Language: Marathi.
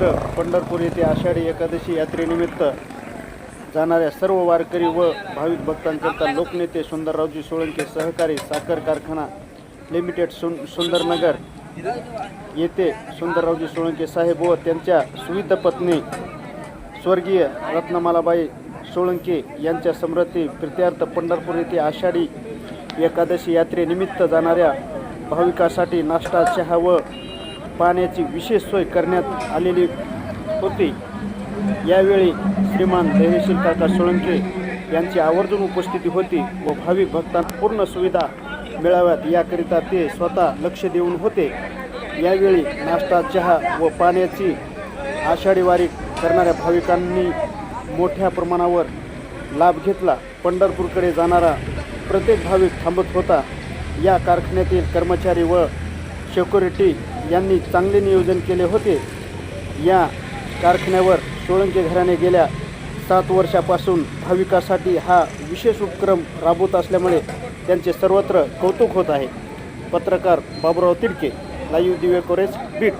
पवित्र पंढरपूर येथे आषाढी एकादशी यात्रेनिमित्त जाणाऱ्या सर्व वारकरी व भाविक भक्तांकरता लोकनेते सुंदररावजी सोळंके सहकारी साखर कारखाना लिमिटेड सुं सुंदरनगर येथे सुंदररावजी सोळंके साहेब व त्यांच्या सुविध पत्नी स्वर्गीय रत्नमालाबाई सोळंके यांच्या स्मृती प्रित्यार्थ पंढरपूर येथे आषाढी एकादशी यात्रेनिमित्त जाणाऱ्या भाविकासाठी नाश्ता चहा व पाण्याची विशेष सोय करण्यात आलेली होती. यावेळी श्रीमान देवेशील काका सोळंके यांची आवर्जून उपस्थिती होती व भाविक भक्तांना पूर्ण सुविधा मिळाव्यात. याकरिता ते स्वतः लक्ष देऊन होते. यावेळी नाश्ता चहा व पाण्याची आषाढी वारी करणाऱ्या भाविकांनी मोठ्या प्रमाणावर लाभ घेतला. पंढरपूरकडे जाणारा प्रत्येक भाविक थांबत होता. या कारखान्यातील कर्मचारी व सेक्युरिटी यांनी चांगले नियोजन केले होते. या कारखान्यावर सोळंके घराणे गेल्या सात वर्षापासून भाविकासाठी हा विशेष उपक्रम राबवत असल्यामुळे त्यांचे सर्वत्र कौतुक होत आहे. पत्रकार बाबुराव तिडके लाईव्ह दिवे कोरेज बीट